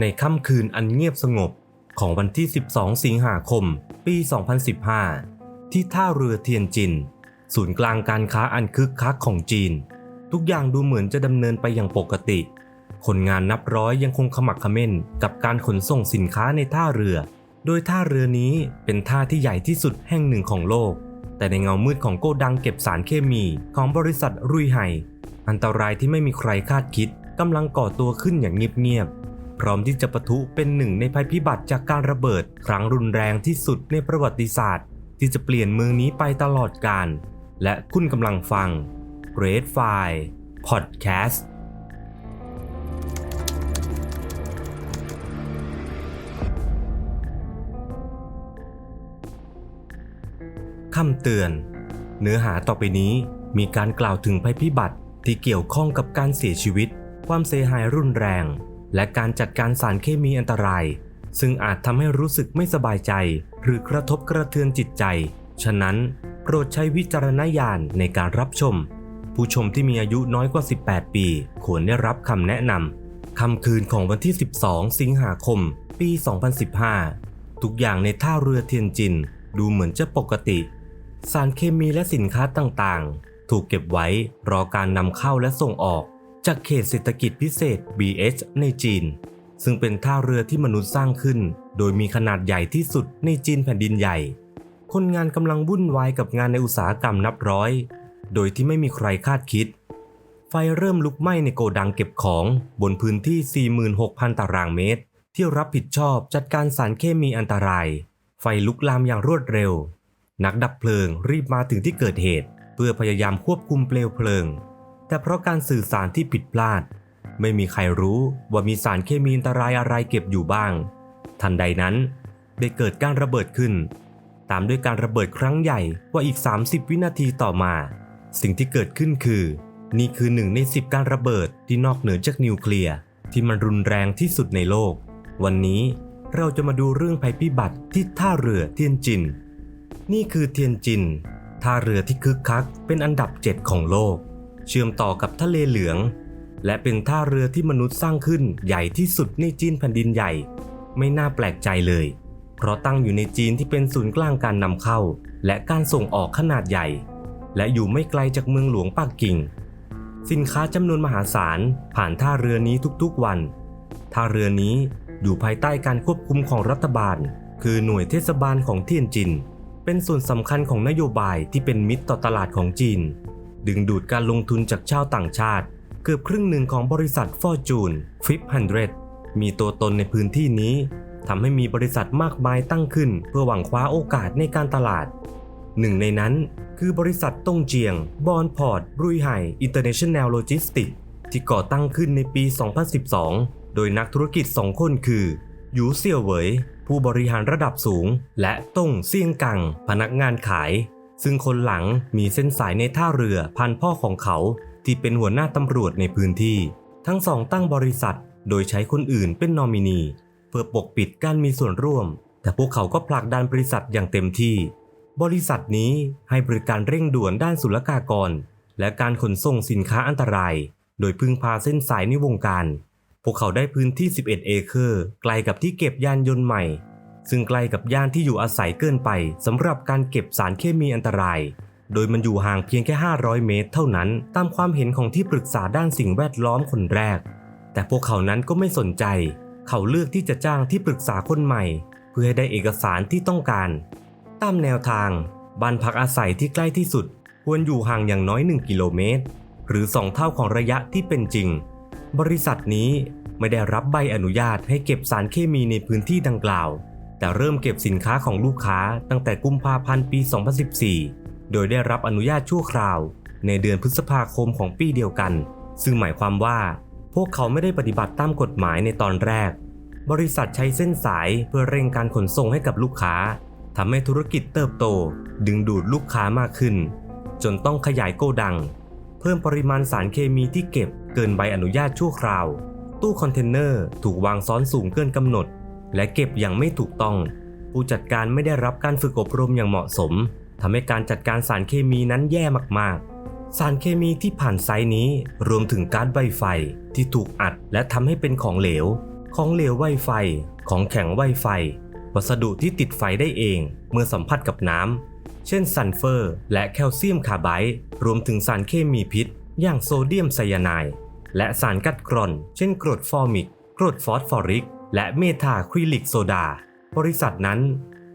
ในค่ำคืนอันเงียบสงบของวันที่ 12 สิงหาคม ปี 2015 ที่ท่าเรือเทียนจิน ศูนย์กลางการค้าอันคึกคักของจีน ทุกอย่างดูเหมือนจะดำเนินไปอย่างปกติ คนงานนับร้อยยังคงขมักขม้นกับการขนส่งสินค้าในท่าเรือ โดยท่าเรือนี้เป็นท่าที่ใหญ่ที่สุดแห่งหนึ่งของโลก แต่ในเงามืดของโกดังเก็บสารเคมีของบริษัทรุยไห่อันตรายที่ไม่มีใครคาดคิดกำลังก่อตัวขึ้นอย่างเงียบๆ พร้อมที่จะปะทุเป็นหนึ่งในภัยพิบัติจากการระเบิด ครั้งรุนแรงที่สุดในประวัติศาสตร์ ที่จะเปลี่ยนเมืองนี้ไปตลอดกาลและคุณกำลังฟัง Red File Podcast คำเตือน เนื้อหาต่อไปนี้มีการกล่าวถึงภัยพิบัติที่เกี่ยวข้องกับการเสียชีวิต ความเสียหายรุนแรง และการจัดการสารเคมีอันตราย ซึ่งอาจทำให้รู้สึกไม่สบายใจ หรือกระทบกระเทือนจิตใจ ฉะนั้นโปรดใช้วิจารณญาณในการรับชม ผู้ชมที่มีอายุน้อยกว่า 18 ปี ควรได้รับคำแนะนำคำคืนของวันที่ 12 สิงหาคม ปี 2015 ทุกอย่างในท่าเรือเทียนจิน ดูเหมือนจะปกติ สารเคมีและสินค้าต่างๆ ถูกเก็บไว้รอการนำเข้าและส่งออก จากเขตเศรษฐกิจพิเศษ BH ในจีน ซึ่งเป็นท่าเรือที่มนุษย์สร้างขึ้น โดยมีขนาดใหญ่ที่สุดในจีนแผ่นดินใหญ่ คนงานกำลังวุ่นวายกับงานในอุตสาหกรรมนับร้อย โดยที่ไม่มีใครคาดคิด ไฟเริ่มลุกไหม้ในโกดังเก็บของบนพื้นที่ 46,000 ตารางเมตร ที่รับผิดชอบจัดการสารเคมีอันตราย ไฟลุกลามอย่างรวดเร็ว นักดับเพลิงรีบมาถึงที่เกิดเหตุ เพื่อพยายามควบคุมเปลวเพลิง แต่เพราะการสื่อสารที่ผิดพลาด ไม่มีใครรู้ว่ามีสารเคมีอันตรายอะไรเก็บอยู่บ้าง ทันใดนั้นได้เกิดการระเบิดขึ้น ตามด้วยการระเบิดครั้งใหญ่กว่าอีก 30 วินาทีต่อมา สิ่งที่เกิดขึ้นคือ นี่คือหนึ่งใน 10 การระเบิดที่นอกเหนือจากนิวเคลียร์ที่มันรุนแรงที่สุดในโลก วันนี้เราจะมาดูเรื่องภัยพิบัติที่ท่าเรือเทียนจิน นี่คือเทียนจิน ท่าเรือที่คึกคักเป็นอันดับ 7 ของโลก เชื่อมต่อกับทะเลเหลือง และเป็นท่าเรือที่มนุษย์สร้างขึ้นใหญ่ที่สุดในจีนแผ่นดินใหญ่ ไม่น่าแปลกใจเลย เพราะตั้งอยู่ในจีนที่เป็นศูนย์กลางการนำเข้า และการส่งออกขนาดใหญ่ และอยู่ไม่ไกลจากเมืองหลวงปักกิ่ง สินค้าจำนวนมหาศาลผ่านท่าเรือนี้ทุกๆวัน ท่าเรือนี้อยู่ภายใต้การควบคุมของรัฐบาล คือหน่วยเทศบาลของเทียนจิน เป็นส่วนสำคัญของนโยบายที่เป็นมิตรต่อตลาดของจีน ดึงดูดการลงทุนจากชาวต่างชาติ เกือบครึ่งหนึ่งของบริษัทฟอร์จูนฟิปฮันเดมีตัวตนในพื้นที่นี้ทำให้มีบริษัทมากมายตั้งขึ้น เพื่อหวังคว้าโอกาสในการตลาด หนึ่งในนั้นคือบริษัทตงเจียงบอนพอร์ตรุยไห่อินเตอร์เนชั่นแนลโลจิสติกที่ก่อตั้งขึ้นในปี 2012 โดยนักธุรกิจ 2 คนคือหยูเซี่ยวเหวยผู้บริหารระดับสูง และต้งเซี่ยงกัง พนักงานขาย ซึ่งคนหลังมีเส้นสายในท่าเรือพันพ่อของเขาที่เป็นหัวหน้าตำรวจในพื้นที่ ทั้งสองตั้งบริษัท โดยใช้คนอื่นเป็นนอมินี เพื่อปกปิดการมีส่วนร่วม แต่พวกเขาก็ผลักดันบริษัทอย่างเต็มที่ บริษัทนี้ให้บริการเร่งด่วนด้านศุลกากร และการขนส่งสินค้าอันตราย โดยพึ่งพาเส้นสายในวงการ พวกเขาได้พื้นที่ 11 เอเคอร์ไกลกับที่เก็บยานยนต์ใหม่ ซึ่งใกล้กับย่านที่อยู่อาศัยเกินไปสำหรับการเก็บสารเคมีอันตราย โดยมันอยู่ห่างเพียงแค่ 500 เมตร เท่านั้น ตามความเห็นของที่ปรึกษาด้านสิ่งแวดล้อมคนแรก แต่พวกเขานั้นก็ไม่สนใจ เขาเลือกที่จะจ้างที่ปรึกษาคนใหม่ เพื่อให้ได้เอกสารที่ต้องการ ตามแนวทางบ้านพักอาศัยที่ใกล้ที่สุด ควรอยู่ห่างอย่างน้อย 1 กิโลเมตร หรือ 2 เท่าของระยะที่เป็นจริง บริษัทนี้ไม่ได้รับใบอนุญาตให้เก็บสารเคมีในพื้นที่ดังกล่าว แต่เริ่มเก็บสินค้าของลูกค้าตั้งแต่กุมภาพันธ์ปี 2014 โดยได้รับอนุญาตชั่วคราว ในเดือนพฤษภาคมของปีเดียวกัน ซึ่งหมายความว่า พวกเขาไม่ได้ปฏิบัติตามกฎหมายในตอนแรก บริษัทใช้เส้นสายเพื่อเร่งการขนส่งให้กับลูกค้าทำให้ธุรกิจเติบโต ดึงดูดลูกค้ามากขึ้น จนต้องขยายโกดัง เพิ่มปริมาณสารเคมีที่เก็บเกินใบอนุญาตชั่วคราว ตู้คอนเทนเนอร์ถูกวางซ้อนสูงเกินกำหนด และเก็บอย่างไม่ถูกต้อง ผู้จัดการไม่ได้รับการฝึกอบรมอย่างเหมาะสมทำให้การจัดการสารเคมีนั้นแย่มากๆ สารเคมีที่ผ่านไซต์นี้รวมถึงก๊าซใบไฟที่ถูกอัดและทำให้เป็นของเหลว ของเหลวไวไฟ ของแข็งไวไฟ วัสดุที่ติดไฟได้เอง เมื่อสัมผัสกับน้ำ เช่นซัลเฟอร์ และแคลเซียมคาร์ไบด์รวมถึงสารเคมีพิษ อย่างโซเดียมไซยาไนด์และสารกัดกร่อน เช่นกรดฟอร์มิก กรดฟอสฟอริก และเมทาคริลิกโซดา บริษัทนั้น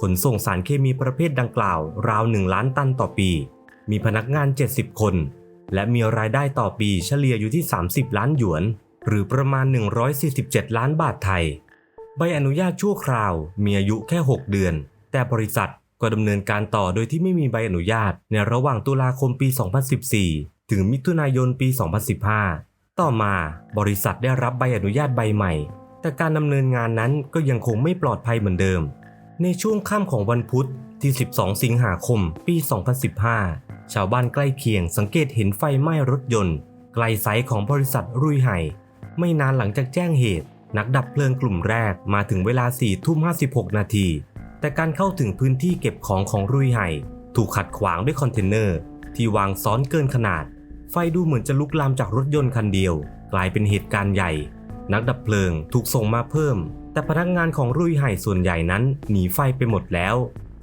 ขนส่งสารเคมีประเภทดังกล่าวราว1ล้านตันต่อปี มีพนักงาน 70 คน และมีรายได้ต่อปีเฉลี่ยอยู่ที่ 30 ล้านหยวน หรือประมาณ 147 ล้านบาทไทย ใบอนุญาตชั่วคราวมีอายุแค่ 6 เดือน แต่บริษัทก็ดำเนินการต่อโดยที่ไม่มีใบอนุญาตในระหว่างตุลาคมปี 2014 ถึงมิถุนายนปี 2015 ต่อมาบริษัทได้รับใบอนุญาตใบใหม่ แต่การดำเนินงานนั้นก็ยังคงไม่ปลอดภัยเหมือนเดิม ในช่วงค่ำของวันพุธที่ 12 สิงหาคม ปี 2015 ชาวบ้านใกล้เคียงสังเกตเห็นไฟไหม้รถยนต์ไกลไซต์ของบริษัทรุยไห่ ไม่นานหลังจากแจ้งเหตุ นักดับเพลิงกลุ่มแรกมาถึงเวลา4ทุ่ม56 นาที แต่การเข้าถึงพื้นที่เก็บของของรุยไห่ ถูกขัดขวางด้วยคอนเทนเนอร์ ที่วางซ้อนเกินขนาด ไฟดูเหมือนจะลุกลามจากรถยนต์คันเดียว กลายเป็นเหตุการณ์ใหญ่ นักดับเพลิงถูกส่งมาเพิ่ม แต่พนักงานของรุยไห่ส่วนใหญ่นั้นหนีไฟไปหมดแล้ว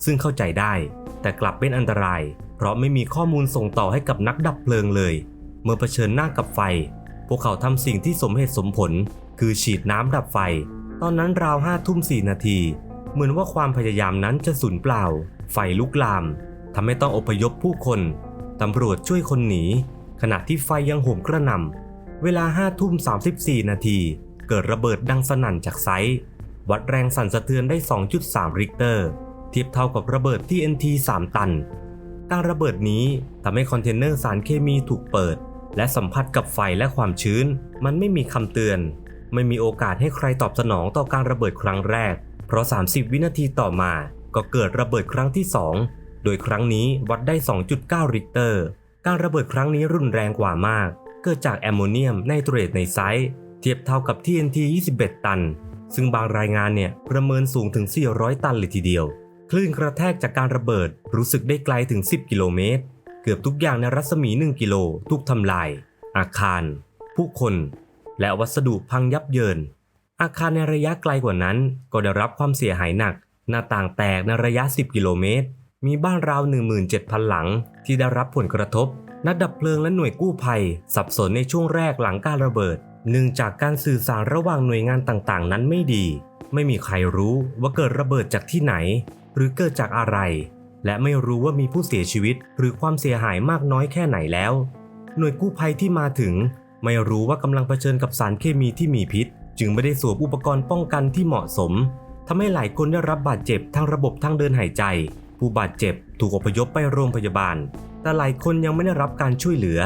ซึ่งเข้าใจได้ แต่กลับเป็นอันตราย เพราะไม่มีข้อมูลส่งต่อให้กับนักดับเพลิงเลย เมื่อเผชิญหน้ากับไฟ พวกเขาทำสิ่งที่สมเหตุสมผล คือฉีดน้ำดับไฟ ตอนนั้นราวห้าทุ่มสี่นาที เหมือนว่าความพยายามนั้นจะสูญเปล่า ไฟลุกลามทำให้ต้องอพยพผู้คนตำรวจช่วยคนหนี ขณะที่ไฟยังโหมกระหน่ำ เวลาห้าทุ่ม34 นาที เกิดระเบิดดังสนั่นจากไซต์ วัดแรงสั่นสะเทือนได้ 2.3 ริกเตอร์ เทียบเท่ากับระเบิด TNT 3 ตัน การระเบิดนี้ทำให้คอนเทนเนอร์สารเคมีถูกเปิด และสัมผัสกับไฟและความชื้น มันไม่มีคำเตือน ไม่มีโอกาสให้ใครตอบสนองต่อการระเบิดครั้งแรก เพราะ 30 วินาทีต่อมา ก็เกิดระเบิดครั้งที่ 2 โดยครั้งนี้วัดได้ 2.9 ริกเตอร์ การระเบิดครั้งนี้รุนแรงกว่ามาก เกิดจากแอมโมเนียมไนเตรตในไซต์เทียบเท่ากับ TNT 21 ตัน ซึ่งบางรายงานเนี่ยประเมินสูงถึง 400 ตันเลยทีเดียว คลื่นกระแทกจากการระเบิดรู้สึกได้ไกลถึง 10 กิโลเมตร เกือบทุกอย่างในรัศมี 1 กิโลถูกทำลาย อาคาร ผู้คน และวัสดุพังยับเยิน อาคารในระยะไกลกว่านั้น ก็ได้รับความเสียหายหนัก หน้าต่างแตกในระยะ 10 กิโลเมตร มีบ้านราว 17,000 หลังที่ได้รับผลกระทบ นักดับเพลิงและหน่วยกู้ภัย สับสนในช่วงแรกหลังการระเบิด เนื่องจากการสื่อสารระหว่างหน่วยงานต่างๆ นั้นไม่ดี ไม่มีใครรู้ว่าเกิดระเบิดจากที่ไหน หรือเกิดจากอะไร และไม่รู้ว่ามีผู้เสียชีวิต หรือความเสียหายมากน้อยแค่ไหนแล้ว หน่วยกู้ภัยที่มาถึง ไม่รู้ว่ากำลังเผชิญกับสารเคมีที่มีพิษ จึงไม่ได้สวมอุปกรณ์ป้องกันที่เหมาะสมทำให้หลายคนได้รับบาดเจ็บทางระบบทางเดินหายใจ ผู้บาดเจ็บถูกอพยพไปโรงพยาบาล แต่หลายคนยังไม่ได้รับการช่วยเหลือ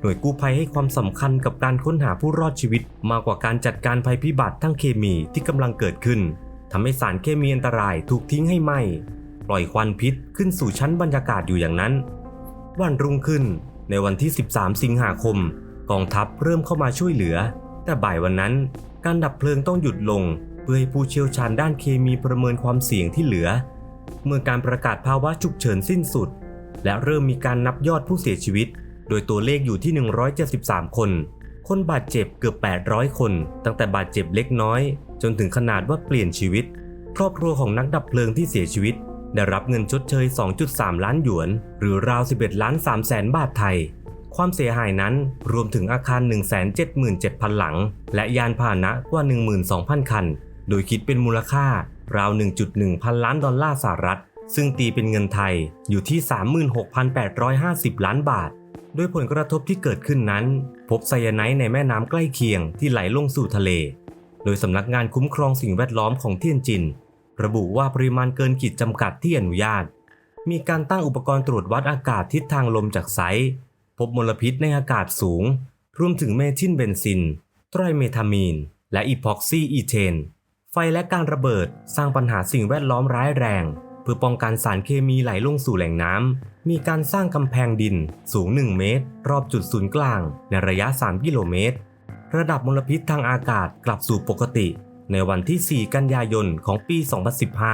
หน่วยกู้ภัยให้ความสำคัญกับการค้นหาผู้รอดชีวิต มากกว่าการจัดการภัยพิบัติทางเคมีที่กำลังเกิดขึ้นทำให้สารเคมีอันตรายถูกทิ้งให้ไหม้ปล่อยควันพิษขึ้นสู่ชั้นบรรยากาศอยู่อย่างนั้น วันรุ่งขึ้น ในวันที่ 13 สิงหาคม กองทัพเริ่มเข้ามาช่วยเหลือ แต่บ่ายวันนั้น การดับเพลิงต้องหยุดลง เพื่อให้ผู้เชี่ยวชาญด้านเคมีประเมินความเสี่ยงที่เหลือ เมื่อการประกาศภาวะฉุกเฉินสิ้นสุด และเริ่มมีการนับยอดผู้เสียชีวิต โดยตัวเลขอยู่ที่ 173 คน คนบาดเจ็บเกือบ 800 คน ตั้งแต่บาดเจ็บเล็กน้อย จนถึงขนาดว่าเปลี่ยนชีวิต ครอบครัวของนักดับเพลิงที่เสียชีวิต ได้รับเงินชดเชย 2.3 ล้านหยวน หรือราว 11 ล้าน3แสนบาทไทย ความเสียหายนั้นรวมถึงอาคาร 177,000 หลัง และยานพาหนะกว่า 12,000 คัน โดยคิดเป็นมูลค่าราว 1.1 พันล้านดอลลาร์สหรัฐ ซึ่งตีเป็นเงินไทยอยู่ที่ 36,850 ล้านบาท โดยผลกระทบที่เกิดขึ้นนั้น พบไซยาไนด์ในแม่น้ำใกล้เคียงที่ไหลลงสู่ทะเล โดยสำนักงานคุ้มครองสิ่งแวดล้อมของเทียนจิน ระบุว่าปริมาณเกินขีดจำกัดที่อนุญาต มีการตั้งอุปกรณ์ตรวจวัดอากาศทิศทางลมจากไซต์พบมลพิษในอากาศสูง รวมถึงเมทิลเบนซิน ไตรเมทามีน และอีพ็อกซีอีเทน ไฟและการระเบิดสร้างปัญหาสิ่งแวดล้อมร้ายแรง เพื่อป้องกันสารเคมีไหลลงสู่แหล่งน้ำ มีการสร้างกำแพงดินสูง 1 เมตร รอบจุดศูนย์กลาง ในระยะ 3 กิโลเมตร ระดับมลพิษทางอากาศกลับสู่ปกติ ในวันที่ 4 กันยายนของปี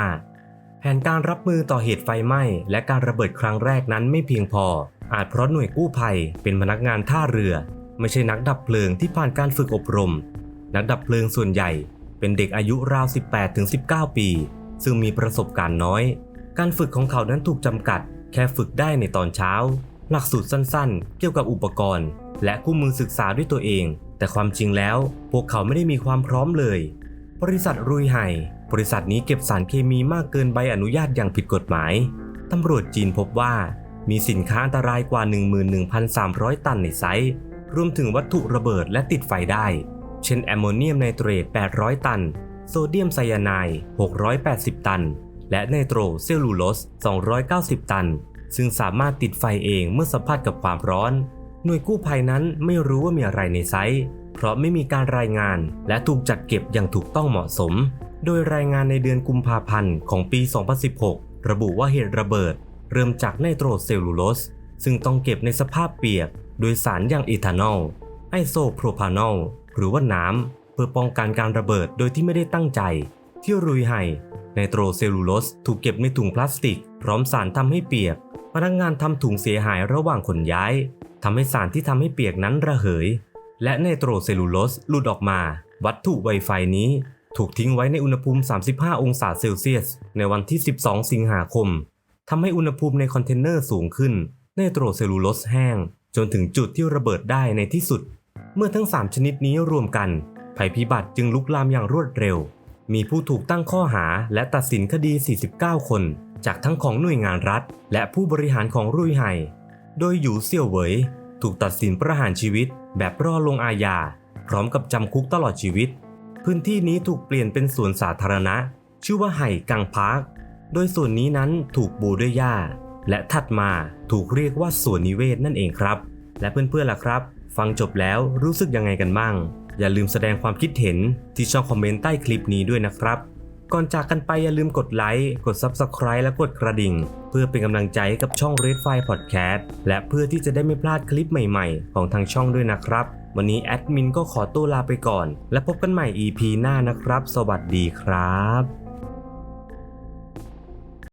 2015 แผนการรับมือต่อเหตุไฟไหม้ และการระเบิดครั้งแรกนั้นไม่เพียงพอ อาจเพราะหน่วยกู้ภัย เป็นพนักงานท่าเรือ ไม่ใช่นักดับเพลิงที่ผ่านการฝึกอบรม นักดับเพลิงส่วนใหญ่ เป็นเด็กอายุราว 18-19 ปี ซึ่งมีประสบการณ์น้อย การฝึกของเขานั้นถูกจำกัด แค่ฝึกได้ในตอนเช้า หลักสูตรสั้นๆ เกี่ยวกับอุปกรณ์ และคู่มือศึกษาด้วยตัวเอง แต่ความจริงแล้ว พวกเขาไม่ได้มีความพร้อมเลย บริษัทรุยไห่บริษัทนี้เก็บสารเคมีมากเกินใบอนุญาตอย่างผิดกฎหมาย ตำรวจจีนพบว่า มีสินค้าอันตรายกว่า 11,300 ตันในไซต์รวมถึงวัตถุระเบิดและติดไฟได้ เช่นแอมโมเนียมไนเตรต 800 ตัน โซเดียมไซยาไนด์ 680 ตัน และไนโตรเซลลูโลส 290 ตัน ซึ่งสามารถติดไฟเองเมื่อสัมผัสกับความร้อน หน่วยกู้ภัยนั้นไม่รู้ว่ามีอะไรในไซต์ เพราะไม่มีการรายงานและถูกจัดเก็บอย่างถูกต้องเหมาะสม โดยรายงานในเดือนกุมภาพันธ์ของปี 2016 ระบุว่าเหตุระเบิด เริ่มจากไนโตรเซลลูโลส ซึ่งต้องเก็บในสภาพเปียก โดยสารอย่างอีทานอลไอโซโพรพานอลหรือว่าน้ำ พื่อป้องกันการระเบิดโดยที่ไม่ได้ตั้งใจ ที่รุยไห่ไนโตรเซลลูโลสถูกเก็บในถุงพลาสติก พร้อมสารทำให้เปียก พนักงานทำถุงเสียหายระหว่างขนย้ายทำให้สารที่ทำให้เปียกนั้นระเหย และไนโตรเซลลูโลสหลุดออกมา วัตถุไวไฟนี้ ถูกทิ้งไว้ในอุณหภูมิ 35 องศาเซลเซียส ในวันที่ 12 สิงหาคมทำให้อุณหภูมิในคอนเทนเนอร์สูงขึ้นไนโตรเซลลูโลสแห้ง จนถึงจุดที่ระเบิดได้ในที่สุด เมื่อทั้ง 3 ชนิดนี้รวมกัน ภัยพิบัติจึงลุกลามอย่างรวดเร็ว มีผู้ถูกตั้งข้อหาและตัดสินคดี 49 คน จากทั้งของหน่วยงานรัฐ และผู้บริหารของรุ่ยไห่โดยหยูเซี่ยวเหวยถูกตัดสินประหารชีวิต แบบรอลงอาญาพร้อมกับจำคุกตลอดชีวิต พื้นที่นี้ถูกเปลี่ยนเป็นสวนสาธารณะ ชื่อว่าไห่กังพาร์คโดยส่วนนี้นั้นถูกบูด้วยหญ้า และถัดมาถูกเรียกว่าสวนนิเวศนั่นเองครับ และเพื่อนๆล่ะครับ ฟังจบแล้วรู้สึกยังไงกันบ้าง อย่าลืมแสดงความคิดเห็นที่ช่องคอมเมนต์ใต้คลิปนี้ด้วยนะครับ ก่อนจากกันไปอย่าลืมกดไลค์ กด Subscribe และกดกระดิ่ง เพื่อเป็นกำลังใจให้กับช่อง Red Fire Podcast และเพื่อที่จะได้ไม่พลาดคลิปใหม่ๆ ของทางช่องด้วยนะครับ วันนี้แอดมินก็ขอตัวลาไปก่อน และพบกันใหม่ EP หน้านะครับ สวัสดีครับ